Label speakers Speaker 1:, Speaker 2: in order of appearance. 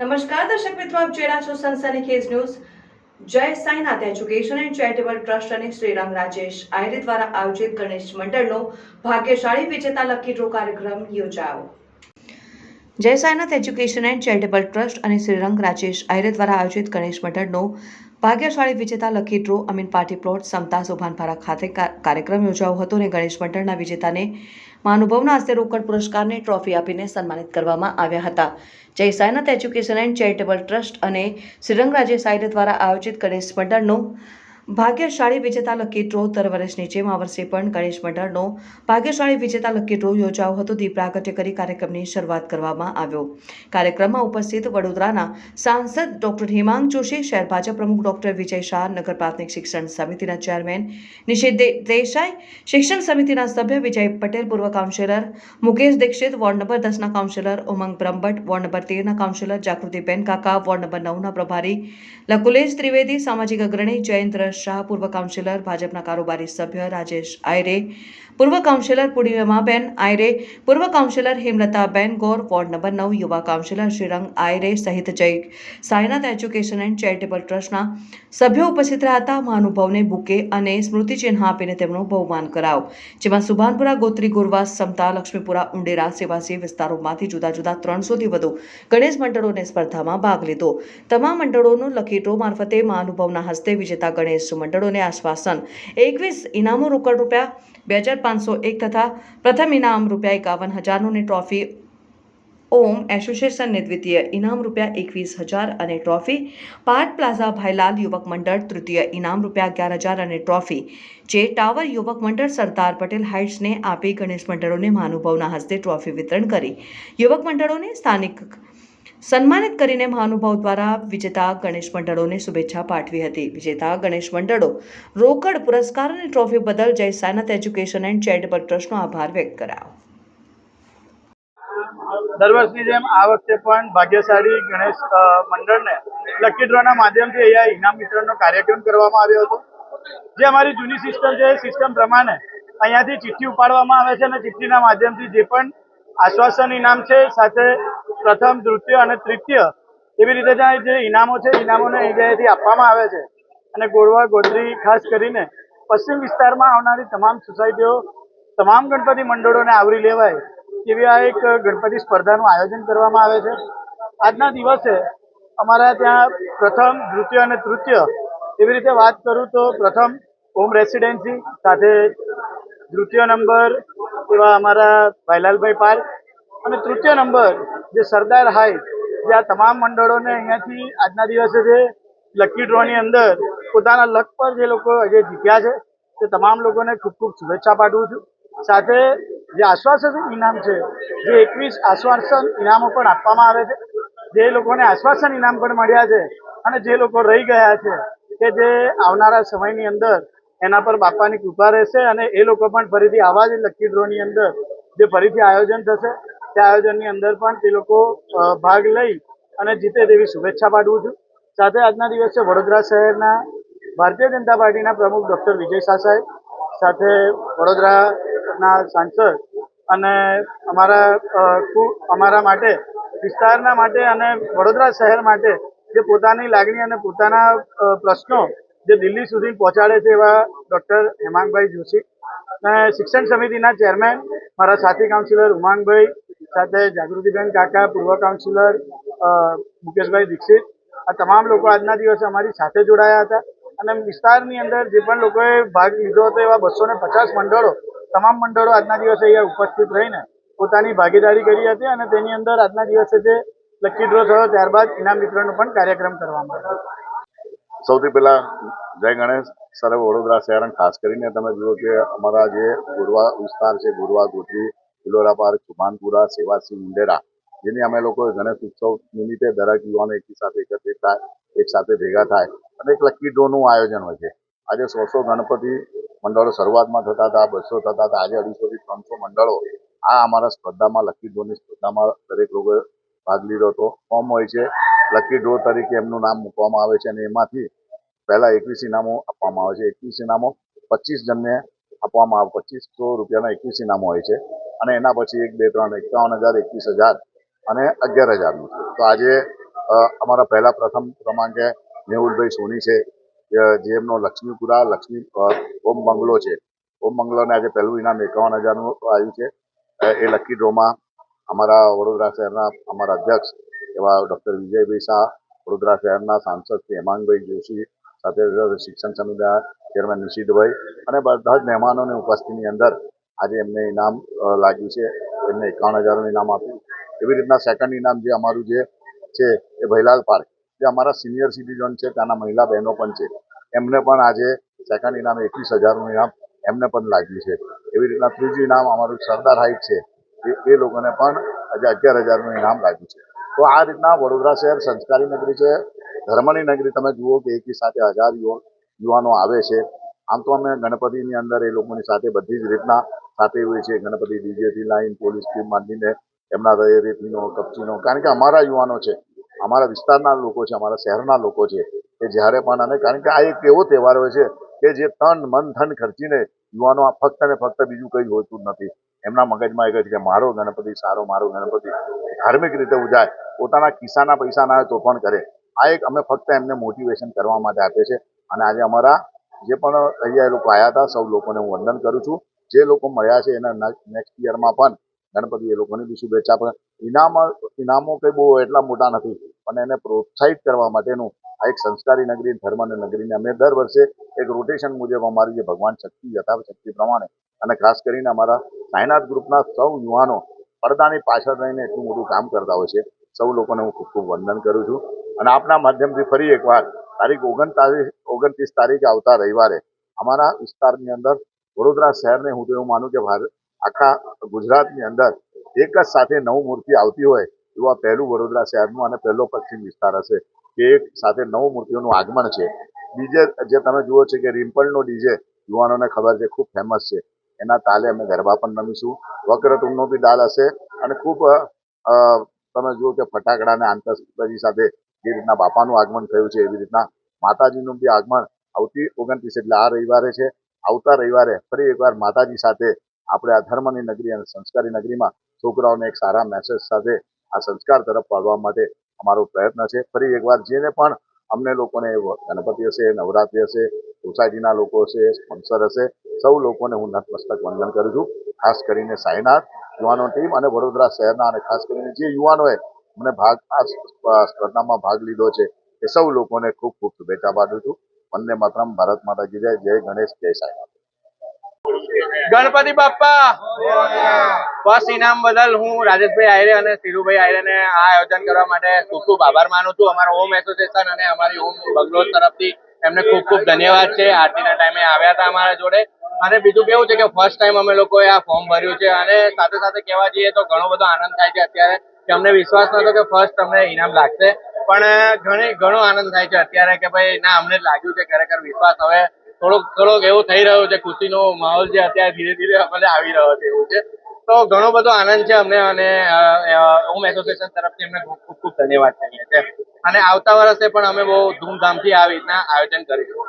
Speaker 1: નમસ્કાર, દર્શક મિત્રો, આપ જોઈ છો Sansani case news. Jai Sainath education and charitable trust અને શ્રીરામ રાજેશ આયરે દ્વારા આયોજિત ગણેશ મંડળનો ભાગ્યશાળી વિજેતા લકી ડ્રો કાર્યક્રમ યોજાયો. Jai Sainath, education and charitable trust અને શ્રીરંગ રાજેશ આયરે દ્વારા આયોજિત ગણેશ મંડળનો ભાગ્યશાળી વિજેતા lucky draw Amin party plot Samta Sobhanpara ખાતે કાર્યક્રમ યોજાયો હતો અને ગણેશ મંડળના વિજેતાને મહાનુભાવના હસ્તે રોકડ પુરસ્કારને ટ્રોફી આપીને સન્માનિત કરવામાં આવ્યા હતા. Jai Sainath education and charitable trust અને શ્રીરંગ રાજ્ય આયરે દ્વારા આયોજિત ગણેશ મંડળનો ભાગ્યશાળી વિજેતા લકી ડ્રો દર વર્ષની જેમ આ વર્ષે પણ ગણેશ મંડળનો ભાગ્યશાળી વિજેતા લકી ડ્રો યોજાયો હતો. દીપ પ્રાગટ્ય કરી કાર્યક્રમની શરૂઆત કરવામાં આવ્યો. કાર્યક્રમમાં ઉપસ્થિત વડોદરાના સાંસદ ડોક્ટર હિમાંગ જોશી, શહેર ભાજપ પ્રમુખ ડોક્ટર વિજય શાહ, નગર પ્રાથમિક શિક્ષણ સમિતિના ચેરમેન નિશિત દેસાઈ, શિક્ષણ સમિતિના સભ્ય વિજય પટેલ, પૂર્વ councillor Mukesh Dixit, ward number દસના councillor Umang Brahmbhatt, ward number તેરના councillor Jagrutiben Kaka, ward number નવના પ્રભારી લકુલેશ ત્રિવેદી, સામાજિક અગ્રણી જયેન્દ્ર શાહ, પૂર્વ કાઉન્સિલર, ભાજપના કારોબારી સભ્ય રાજેશ આયરે, પૂર્વ કાઉન્સિલર પૂર્ણિમાબેન આયરે, પૂર્વ councillor Hemlataben Gor, ward number નવ, યુવા કાઉન્સિલર શ્રીરંગ આયરે સહિત જય. સાયનાથ એજ્યુકેશન એન્ડ ચેરિટેબલ ટ્રસ્ટના સભ્યો ઉપસ્થિત રહ્યા હતા. મહાનુભાવને બુકે અને સ્મૃતિચિહ્ન આપીને તેમનું બહુમાન કરાવ. જેમાં સુભાનપુરા, ગોત્રી, ગુરવા, સમતા, લક્ષ્મીપુરા, ઉંડેરા સેવાસી વિસ્તારોમાંથી જુદા જુદા ત્રણસોથી વધુ ગણેશ મંડળોને સ્પર્ધામાં ભાગ લીધો. તમામ મંડળોનું લકી ડ્રો મારફતે મહાનુભાવના હસ્તે વિજેતા ગણેશ મંડળોને આશ્વાસન. એકવીસ ઇનામો રોકડ રૂપિયા, બે હજાર પાંચસો એક તથા પ્રથમ ઇનામ રૂપિયા એકાવન હજારનું ટ્રોફી, ઓમ એસોસિએશનને દ્વિતીય ઇનામ રૂપિયા એકવીસ હજાર અને ટ્રોફી, પાર્ટ પ્લાઝા ભાઈલાલ યુવક મંડળ તૃતીય ઇનામ રૂપિયા અગિયાર હજાર અને ટ્રોફી, જે ટાવર યુવક મંડળ સરદાર પટેલ હાઇટ્સને આપી ગણેશ મંડળોને મહાનુભાવના હસ્તે ટ્રોફી વિતરણ કરી. યુવક મંડળોને સ્થાનિક સન્માનિત કરીને મહાનુભાવ દ્વારા વિજેતા ગણેશ મંડળોને શુભેચ્છા પાઠવી હતી. વિજેતા ગણેશ મંડળો રોકડ પુરસ્કાર અને ટ્રોફી બદલ જય સાનત એજ્યુકેશન એન્ડ ચેરિટેબલ ટ્રસ્ટનો આભાર વ્યક્ત કરાયો.
Speaker 2: દર વર્ષની જેમ આ વખતે પણ ભાગ્યશાળી ગણેશ મંડળને લકી ડ્રોના માધ્યમથી અહીંયા ઇનામ વિતરણનો કાર્યક્રમ કરવામાં આવ્યો હતો. જે અમારી જૂની સિસ્ટમ છે સિસ્ટમ પ્રમાણે અહીંયાથી ચિઠ્ઠી ઉપાડવામાં આવે છે અને ચિઠ્ઠીના માધ્યમથી જે પણ આશ્વાસન ઇનામ છે, સાથે પ્રથમ, દ્વિતીય અને તૃતીય એવી રીતે ત્યાં જે ઇનામો છે, ઇનામોને અહીંયાથી આપવામાં આવે છે. અને ગોળવા, ગોદરી, ખાસ કરીને પશ્ચિમ વિસ્તારમાં આવનારી તમામ સોસાયટીઓ, તમામ ગણપતિ મંડળોને આવરી લેવાય એવી આ એક ગણપતિ સ્પર્ધાનું આયોજન કરવામાં આવે છે. આજના દિવસે અમારા ત્યાં પ્રથમ, દ્વિતીય અને તૃતીય એવી રીતે વાત કરું તો પ્રથમ હોમ રેસિડેન્સી, સાથે દ્વિતીય નંબર એવા અમારા ભાઈલાલભાઈ પાર્ક અને તૃતીય નંબર જે સરદાર હાઈ, જે આ તમામ મંડળોને અહીંયાથી આજના દિવસે જે લકી ડ્રોની અંદર પોતાના લક પર જે લોકો જે જીત્યા છે, તે તમામ લોકોને ખૂબ ખૂબ શુભેચ્છા પાઠવું છું. સાથે જે આશ્વાસન ઇનામ છે, જે એકવીસ આશ્વાસન ઇનામો પણ આપવામાં આવે છે, જે લોકોને આશ્વાસન ઇનામ પણ મળ્યા છે અને જે લોકો રહી ગયા છે, કે જે આવનારા સમયની અંદર એના પર બાપાની કૃપા રહેશે અને એ લોકો પણ ફરીથી આવા જ લકી ડ્રોની અંદર જે ફરીથી આયોજન થશે, તે આયોજનની અંદર પણ તે લોકો ભાગ લઈ અને જીતે તેવી શુભેચ્છા પાઠવું છું. સાથે આજના દિવસે વડોદરા શહેરના ભારતીય જનતા પાર્ટીના પ્રમુખ ડૉક્ટર વિજય શાહ સાહેબ, સાથે વડોદરાના સાંસદ અને અમારા અમારા માટે, વિસ્તારના માટે અને વડોદરા શહેર માટે જે પોતાની લાગણી અને પોતાના પ્રશ્નો જે દિલ્હી સુધી પહોંચાડે છે એવા ડૉક્ટર હેમાંગભાઈ જોશી. અને શિક્ષણ સમિતિના ચેરમેન મારા સાથી કાઉન્સિલર ઉમાંગભાઈ, સાથે જાગૃતિબેન કાકા, પૂર્વ કાઉન્સિલર મુકેશભાઈ દીક્ષિત. આ તમામ લોકો આજના દિવસે અમારી સાથે જોડાયા હતા. અને વિસ્તારની અંદર જે પણ લોકોએ ભાગ લીધો હતો એવા બસો ને પચાસ મંડળો, તમામ મંડળો આજના દિવસે અહીંયા ઉપસ્થિત રહીને પોતાની ભાગીદારી કરી હતી અને તેની અંદર આજના દિવસે જે લકી ડ્રો થયો ત્યારબાદ ઇનામ વિતરણનો પણ કાર્યક્રમ કરવામાં આવ્યો.
Speaker 3: સૌથી પહેલા જય ગણેશ સર્વ વડોદરા શહેર ખાસ કરીને તમે જુઓ કે અમારા જે ગુરવા વિસ્તાર છે, ગુરવા ગોત્રી ફિલોરા પાર્ક સુભાનપુરા સેવાસી મુંડેરા, જેની અમે લોકો ગણેશ ઉત્સવ નિમિત્તે દરેક યુવાનો એકી સાથે એકત્રિત થાય, એક સાથે ભેગા થાય અને એક લકી ડ્રોનું આયોજન હોય છે. આજે સો સો ગણપતિ મંડળો શરૂઆતમાં થતા હતા, બસો થતા હતા, આજે અઢીસોથી ત્રણસો મંડળો આ અમારા સ્પર્ધામાં લકી ડ્રોની સ્પર્ધામાં દરેક લોકોએ ભાગ લીધો હતો. ફોર્મ હોય છે લકી ડ્રો તરીકે એમનું નામ મૂકવામાં આવે છે અને એમાંથી પહેલાં એકવીસ ઇનામો આપવામાં આવે છે. એકવીસ ઇનામો પચીસ જણને આપવામાં આવે, પચીસો રૂપિયાના એકવીસ ઇનામો હોય છે. અને એના પછી એક, બે, ત્રણ, એકાવન હજાર, એકવીસ હજાર અને અગિયાર હજારનું તો આજે અમારા પહેલા પ્રથમ ક્રમાંકે મેહુલભાઈ સોની છે જે એમનો લક્ષ્મીપુરા લક્ષ્મી ઓમ બંગલો છે. ઓમ બંગલોને આજે પહેલું ઇનામ એકાવન હજારનું આવ્યું છે. એ લકી ડ્રોમાં અમારા વડોદરા શહેરના અમારા અધ્યક્ષ એવા ડૉક્ટર વિજયભાઈ શાહ, વડોદરા શહેરના સાંસદ શ્રી હેમાંગભાઈ જોશી, સાથે શિક્ષણ સમિતિના ચેરમેન નિશિતભાઈ અને બધા જ મહેમાનોની ઉપસ્થિતિની અંદર આજે એમને ઇનામ લાગ્યું છે. એમને એકાવન હજારનું ઇનામ આપ્યું. એવી રીતના સેકન્ડ ઇનામ જે અમારું જે છે એ ભૈલાલ પાર્ક, જે અમારા સિનિયર સિટીઝન છે, ત્યાંના મહિલા બહેનો પણ છે. એમને પણ આજે સેકન્ડ ઇનામ એકવીસ હજારનું ઇનામ એમને પણ લાગ્યું છે. એવી રીતના ત્રીજું ઇનામ અમારું સરદાર હાઇટ છે. એ લોકોને પણ આજે અગિયાર હજારનું ઇનામ લાગ્યું છે. તો આ રીતના વડોદરા શહેર સંસ્કારી નગરી છે, ધર્મની નગરી તમે જુઓ કે એકી સાથે હજાર યુવા- યુવાનો આવે છે. આમ તો અમે ગણપતિની અંદર એ લોકોની સાથે બધી જ રીતના સાથે હોય છે ગણપતિ ડીજેથી લાઈન, પોલીસ ટીમ માંડીને એમના એ રીતનો, કપચીનો. કારણ કે અમારા યુવાનો છે, અમારા વિસ્તારના લોકો છે, અમારા શહેરના લોકો છે, કે જ્યારે પણ અને કારણ કે આ એક એવો તહેવાર હોય છે કે જે તન, મન, ધન ખર્ચીને યુવાનો આ ફક્ત ને ફક્ત બીજું કંઈ હોતું જ નથી. એમના મગજમાં એક જ કે મારો ગણપતિ સારો, મારો ગણપતિ. ધાર્મિક રીતે ઉજાય. પોતાના ખિસ્સાના પૈસા ના તો પણ કરે. આ એક અમે ફક્ત એમને મોટિવેશન કરવા માટે આપે છે અને આજે અમારા જે પણ અહીંયા એ લોકો આવ્યા હતા, સૌ લોકોને હું વંદન કરું છું. જે લોકો મળ્યા છે એના નેક્સ્ટ યરમાં પણ ગણપતિ એ લોકોની બી શુભેચ્છા પણ ઇનામ, ઇનામો કંઈ બહુ એટલા મોટા નથી. પણ એને પ્રોત્સાહિત કરવા માટેનું આ એક સંસ્કારી નગરી, ધર્મને નગરીને અમે દર વર્ષે એક રોટેશન મુજબ અમારી જે ભગવાન શક્તિ, યથાશક્તિ શક્તિ પ્રમાણે અને ખાસ કરીને અમારા સાયનાથ ગ્રુપના સૌ યુવાનો પડદાની પાછળ રહીને એટલું મોટું કામ કરતા હોય છે. સૌ લોકોને હું ખૂબ ખૂબ વંદન કરું છું. અને આપના માધ્યમથી ફરી એકવાર તારીખ ઓગણતાલીસ, ઓગણત્રીસ તારીખે આવતા રવિવારે અમારા વિસ્તારની અંદર વડોદરા શહેરને હું તો એવું માનું કે ભારત આખા ગુજરાતની અંદર એક જ સાથે નવ મૂર્તિ આવતી હોય, એવા પહેલું વડોદરા શહેરનું અને પહેલો પશ્ચિમ વિસ્તાર હશે, કે એક સાથે નવ મૂર્તિઓનું આગમન છે. ડીજે, જે તમે જુઓ છો કે રિમ્પલનો ડીજે યુવાનોને ખબર છે, ખૂબ ફેમસ છે. એના તાલે અમે ગરબા પણ રમીશું. વક્રતુંડનો બી દાલ હશે અને ખૂબ તમે જુઓ કે ફટાકડા અને આતશબાજી સાથે જે રીતના બાપાનું આગમન થયું છે, એવી રીતના માતાજીનું બી આગમન આવતી ઓગણત્રીસ, એટલે આ રવિવારે છે. આવતા રવિવારે ફરી એકવાર માતાજી સાથે આપણે આ ધર્મની નગરી અને સંસ્કારી નગરીમાં છોકરાઓને એક સારા મેસેજ સાથે આ સંસ્કાર તરફ પાડવા માટે અમારો પ્રયત્ન છે. ફરી એકવાર જેને પણ અમને લોકોને ગણપતિ હશે, નવરાત્રિ હશે, સોસાયટીના લોકો હશે સ્પોન્સર હશે, સૌ લોકોને હું નતમસ્તક વંદન કરું છું. ખાસ કરીને સાયનાથ યુવાનો ટીમ અને વડોદરા શહેરના અને ખાસ કરીને જે યુવાનોએ મને ભાગ, આ સ્પર્ધામાં ભાગ લીધો છે, એ સૌ લોકોને ખૂબ ખૂબ શુભેચ્છા પાઠવું છું. વંદે માતરમ, ભારત માતા કી જય જય ગણેશ, જય સાઈનાથ.
Speaker 4: ગણપતિ બાપ્પા. બસ ઇનામ બદલ હું રાજેશભાઈ આયરે અને ધીરુભાઈ આયરેને આ આયોજન કરવા માટે ખૂબ ખૂબ આભાર માનું છું. અમારા હોમ એસોસિએશન અને અમારી હોમ બંગલોઝ તરફથી એમને ખૂબ ખૂબ ધન્યવાદ છે. આરતીના ટાઈમે આવ્યા હતા અમારા જોડે. અને બીજું કેવું છે કે ફર્સ્ટ ટાઈમ અમે લોકોએ આ ફોર્મ ભર્યું છે અને સાથે સાથે કહેવા જઈએ તો ઘણો બધો આનંદ થાય છે અત્યારે. કે અમને વિશ્વાસ નતો કે ફર્સ્ટ અમને ઇનામ લાગશે. પણ ઘણી, ઘણો આનંદ થાય છે અત્યારે કે ભાઈ ના, અમને લાગ્યું છે. ખરેખર વિશ્વાસ હવે થોડોક થોડોક એવું થઈ રહ્યું છે, ખુશીનો માહોલ છે, અત્યારે ધીરે ધીરે અમને આવી રહ્યો છે એવું છે. તો ઘણો બધો આનંદ છે અમને અને હોમ એસોસિએશન તરફથી અમને ખૂબ ખૂબ ધન્યવાદ કરીએ છીએ અને આવતા વર્ષે પણ અમે બહુ ધૂમધામથી આવી રીતના આયોજન કરીશું.